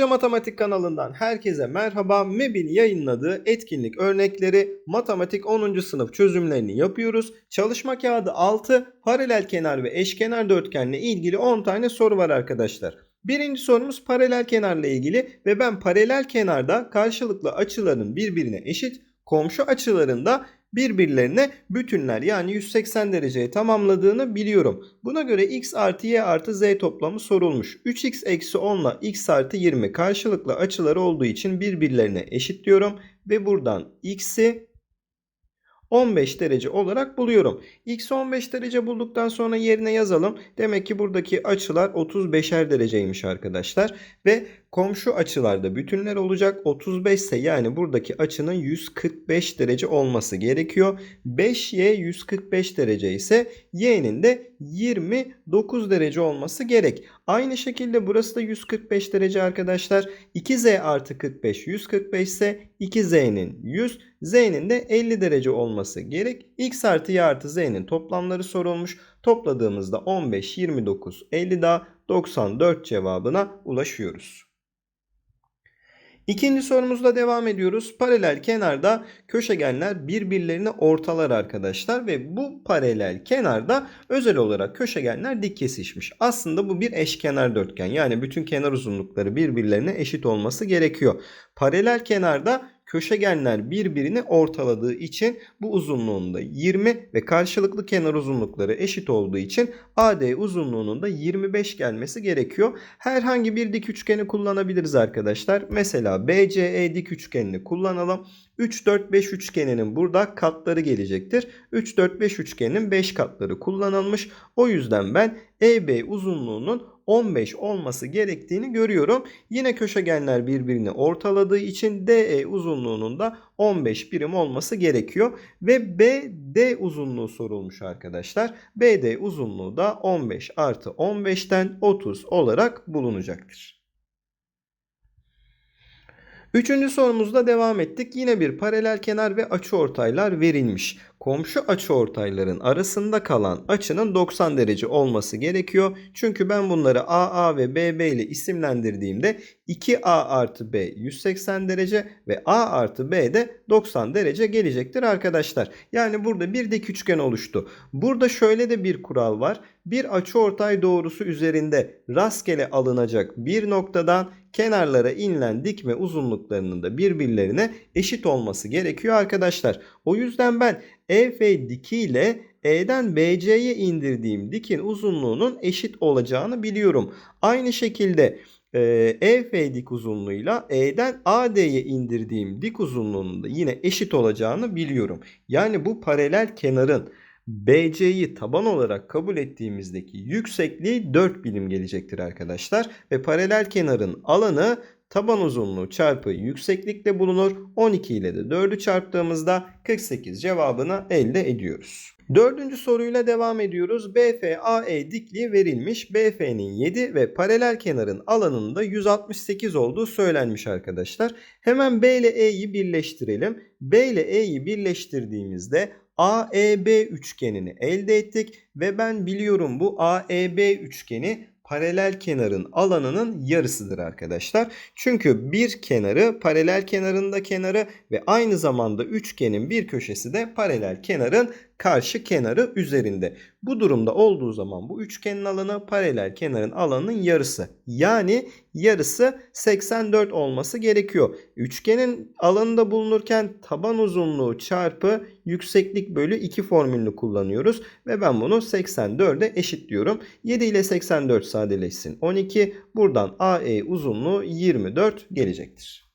Hoca Matematik kanalından herkese merhaba. MEB'in yayınladığı etkinlik örnekleri matematik 10. sınıf çözümlerini yapıyoruz. Çalışma kağıdı 6, paralel kenar ve eşkenar dörtgenle ilgili 10 tane soru var arkadaşlar. Birinci sorumuz paralel kenarla ilgili ve ben paralel kenarda karşılıklı açıların birbirine eşit, komşu açılarında birbirlerine bütünler yani 180 dereceye tamamladığını biliyorum. Buna göre x artı y artı z toplamı sorulmuş. 3x eksi 10 ile x artı 20 karşılıklı açıları olduğu için birbirlerine eşit diyorum. Ve buradan x'i 15 derece olarak buluyorum. X 15 derece bulduktan sonra yerine yazalım. Demek ki buradaki açılar 35'er dereceymiş arkadaşlar. Ve komşu açılarda bütünler olacak. 35 ise yani buradaki açının 145 derece olması gerekiyor. 5y 145 derece ise y'nin de 29 derece olması gerek. Aynı şekilde burası da 145 derece arkadaşlar. 2z artı 45 145 ise 2z'nin 100 z'nin de 50 derece olması gerek. x artı y artı z'nin toplamları sorulmuş. Topladığımızda 15, 29, 50 daha 94 cevabına ulaşıyoruz. İkinci sorumuzla devam ediyoruz. Paralel kenarda köşegenler birbirlerini ortalar arkadaşlar ve bu paralel kenarda özel olarak köşegenler dik kesişmiş. Aslında bu bir eşkenar dörtgen. Yani bütün kenar uzunlukları birbirlerine eşit olması gerekiyor. Paralel kenarda köşegenler birbirini ortaladığı için bu uzunluğunda 20 ve karşılıklı kenar uzunlukları eşit olduğu için AD uzunluğunun da 25 gelmesi gerekiyor. Herhangi bir dik üçgeni kullanabiliriz arkadaşlar. Mesela BCE dik üçgenini kullanalım. 3, 4, 5 üçgeninin burada katları gelecektir. 3, 4, 5 üçgenin 5 katları kullanılmış. O yüzden ben EB uzunluğunun 15 olması gerektiğini görüyorum. Yine köşegenler birbirini ortaladığı için DE uzunluğunun da 15 birim olması gerekiyor. Ve BD uzunluğu sorulmuş arkadaşlar. BD uzunluğu da 15 artı 15'ten 30 olarak bulunacaktır. Üçüncü sorumuzda devam ettik. Yine bir paralel kenar ve açıortaylar verilmiş. Komşu açıortayların arasında kalan açının 90 derece olması gerekiyor. Çünkü ben bunları AA ve BB ile isimlendirdiğimde 2A artı B 180 derece ve A artı B de 90 derece gelecektir arkadaşlar. Yani burada bir dik üçgen oluştu. Burada şöyle de bir kural var. Bir açıortay doğrusu üzerinde rastgele alınacak bir noktadan kenarlara inilen dikme uzunluklarının da birbirlerine eşit olması gerekiyor arkadaşlar. O yüzden ben EF diki ile E'den BC'ye indirdiğim dikin uzunluğunun eşit olacağını biliyorum. Aynı şekilde EF dik uzunluğuyla E'den AD'ye indirdiğim dik uzunluğunun da yine eşit olacağını biliyorum. Yani bu paralel kenarın BC'yi taban olarak kabul ettiğimizdeki yüksekliği 4 birim gelecektir arkadaşlar. Ve paralel kenarın alanı taban uzunluğu çarpı yükseklikle bulunur. 12 ile de 4'ü çarptığımızda 48 cevabını elde ediyoruz. Dördüncü soruyla devam ediyoruz. BFAE dikliği verilmiş. BF'nin 7 ve paralel kenarın alanının da 168 olduğu söylenmiş arkadaşlar. Hemen B ile E'yi birleştirelim. B ile E'yi birleştirdiğimizde AEB üçgenini elde ettik ve ben biliyorum bu AEB üçgeni paralel kenarın alanının yarısıdır arkadaşlar. Çünkü bir kenarı paralel kenarında kenarı ve aynı zamanda üçgenin bir köşesi de paralel kenarın karşı kenarı üzerinde. Bu durumda olduğu zaman bu üçgenin alanı paralel kenarın alanının yarısı. Yani yarısı 84 olması gerekiyor. Üçgenin alanında bulunurken taban uzunluğu çarpı yükseklik bölü 2 formülünü kullanıyoruz. Ve ben bunu 84'e eşitliyorum. 7 ile 84 sadeleşsin. 12. Buradan AE uzunluğu 24 gelecektir.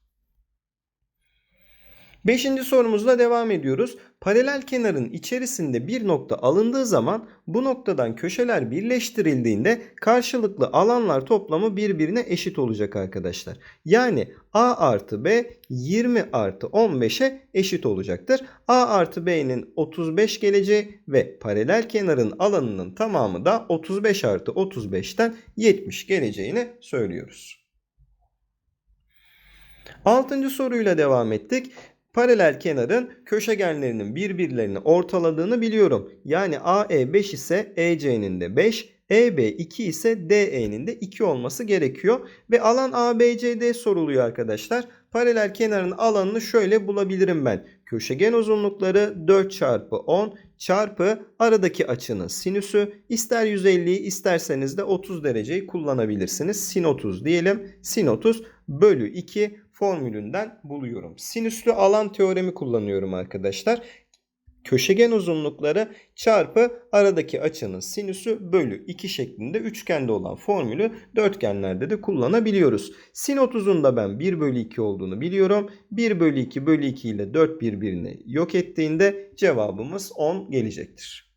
Beşinci sorumuzla devam ediyoruz. Paralel kenarın içerisinde bir nokta alındığı zaman bu noktadan köşeler birleştirildiğinde karşılıklı alanlar toplamı birbirine eşit olacak arkadaşlar. Yani A artı B 20 artı 15'e eşit olacaktır. A artı B'nin 35 geleceği ve paralel kenarın alanının tamamı da 35 artı 35'ten 70 geleceğini söylüyoruz. Altıncı soruyla devam ettik. Paralel kenarın köşegenlerinin birbirlerini ortaladığını biliyorum. Yani AE 5 ise EC'nin de 5, EB 2 ise DE'nin de 2 olması gerekiyor. Ve alan ABCD soruluyor arkadaşlar. Paralel kenarın alanını şöyle bulabilirim ben. Köşegen uzunlukları 4 çarpı 10 çarpı aradaki açının sinüsü. İster 150'yi isterseniz de 30 dereceyi kullanabilirsiniz. Sin 30 diyelim. Sin 30 bölü 2 formülünden buluyorum. Sinüslü alan teoremi kullanıyorum arkadaşlar. Köşegen uzunlukları çarpı aradaki açının sinüsü bölü 2 şeklinde üçgende olan formülü dörtgenlerde de kullanabiliyoruz. Sin 30'un da ben 1 bölü 2 olduğunu biliyorum. 1 bölü 2 bölü 2 ile 4 birbirini yok ettiğinde cevabımız 10 gelecektir.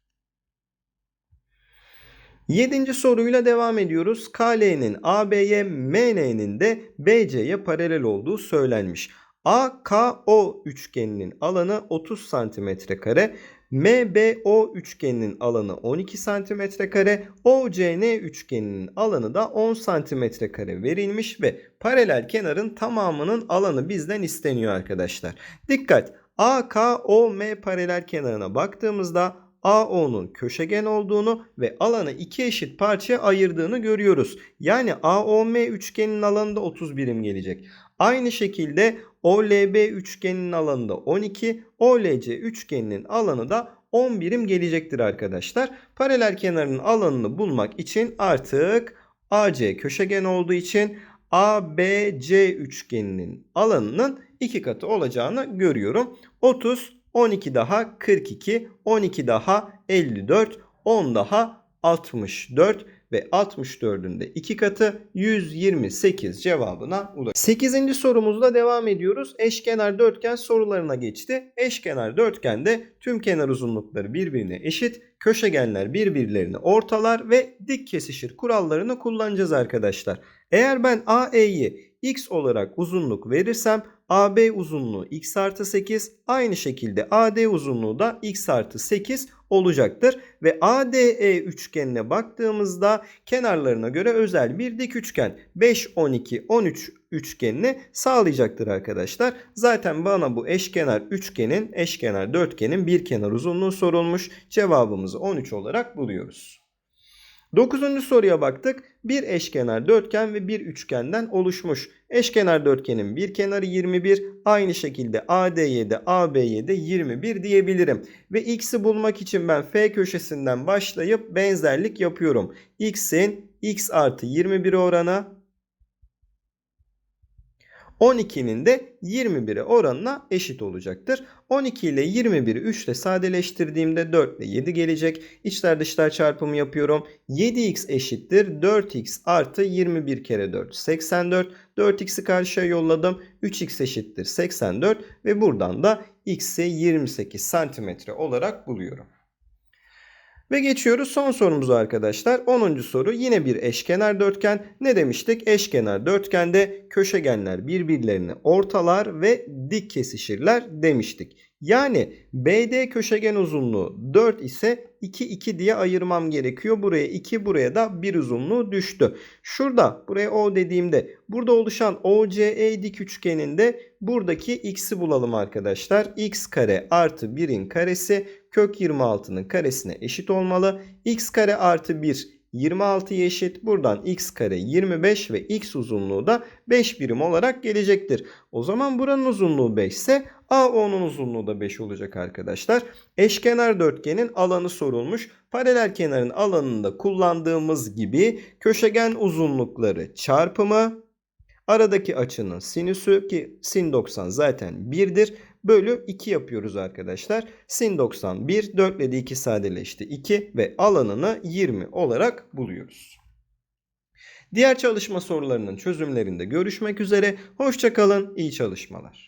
Yedinci soruyla devam ediyoruz. KL'nin AB'ye, MN'nin de BC'ye paralel olduğu söylenmiş. AKO üçgeninin alanı 30 cm kare, MBO üçgeninin alanı 12 cm kare, OCN üçgeninin alanı da 10 cm kare verilmiş ve paralel kenarın tamamının alanı bizden isteniyor arkadaşlar. Dikkat! AKOM paralel kenarına baktığımızda AO'nun köşegen olduğunu ve alanı iki eşit parçaya ayırdığını görüyoruz. Yani AOM üçgeninin alanı da 30 birim gelecek. Aynı şekilde OLB üçgeninin alanı da 12, OLC üçgeninin alanı da 10 birim gelecektir arkadaşlar. Paralel kenarın alanını bulmak için artık AC köşegen olduğu için ABC üçgeninin alanının iki katı olacağını görüyorum. 30 12 daha 42, 12 daha 54, 10 daha 64 ve 64'ün de 2 katı 128 cevabına ulaşıyor. 8. sorumuzda devam ediyoruz. Eşkenar dörtgen sorularına geçti. Eşkenar dörtgende tüm kenar uzunlukları birbirine eşit, köşegenler birbirlerini ortalar ve dik kesişir kurallarını kullanacağız arkadaşlar. Eğer ben AE'yi x olarak uzunluk verirsem AB uzunluğu x artı 8 aynı şekilde AD uzunluğu da x artı 8 olacaktır. Ve ADE üçgenine baktığımızda kenarlarına göre özel bir dik üçgen 5, 12, 13 üçgenini sağlayacaktır arkadaşlar. Zaten bana bu eşkenar üçgenin, eşkenar dörtgenin bir kenar uzunluğu sorulmuş. Cevabımızı 13 olarak buluyoruz. Dokuzuncu soruya baktık. Bir eşkenar dörtgen ve bir üçgenden oluşmuş. Eşkenar dörtgenin bir kenarı 21. Aynı şekilde AD'ye de AB'ye de 21 diyebilirim. Ve x'i bulmak için ben F köşesinden başlayıp benzerlik yapıyorum. x'in x artı 21 oranı 12'nin de 21'e oranına eşit olacaktır. 12 ile 21'i 3 ile sadeleştirdiğimde 4 ile 7 gelecek. İçler dışlar çarpımı yapıyorum. 7x eşittir 4x artı 21 kere 4 84. 4x'i karşıya yolladım. 3x eşittir 84 ve buradan da x'i 28 santimetre olarak buluyorum. Ve geçiyoruz son sorumuza arkadaşlar. 10. soru yine bir eşkenar dörtgen. Ne demiştik? Eşkenar dörtgende köşegenler birbirlerini ortalar ve dik kesişirler demiştik. Yani BD köşegen uzunluğu 4 ise 2 2 diye ayırmam gerekiyor. Buraya 2 buraya da 1 uzunluğu düştü. Şurada buraya O dediğimde burada oluşan OCE dik üçgeninde buradaki x'i bulalım arkadaşlar. x kare artı 1'in karesi kök 26'nın karesine eşit olmalı. x kare artı 1 26'ya eşit. Buradan x kare 25 ve x uzunluğu da 5 birim olarak gelecektir. O zaman buranın uzunluğu 5 ise AO'nun uzunluğu da 5 olacak arkadaşlar. Eşkenar dörtgenin alanı sorulmuş. Paralel kenarın alanında kullandığımız gibi köşegen uzunlukları çarpımı aradaki açının sinüsü ki sin 90 zaten 1'dir bölü 2 yapıyoruz arkadaşlar. Sin 91 4 ile de 2 sadeleşti 2 ve alanını 20 olarak buluyoruz. Diğer çalışma sorularının çözümlerinde görüşmek üzere. Hoşçakalın, iyi çalışmalar.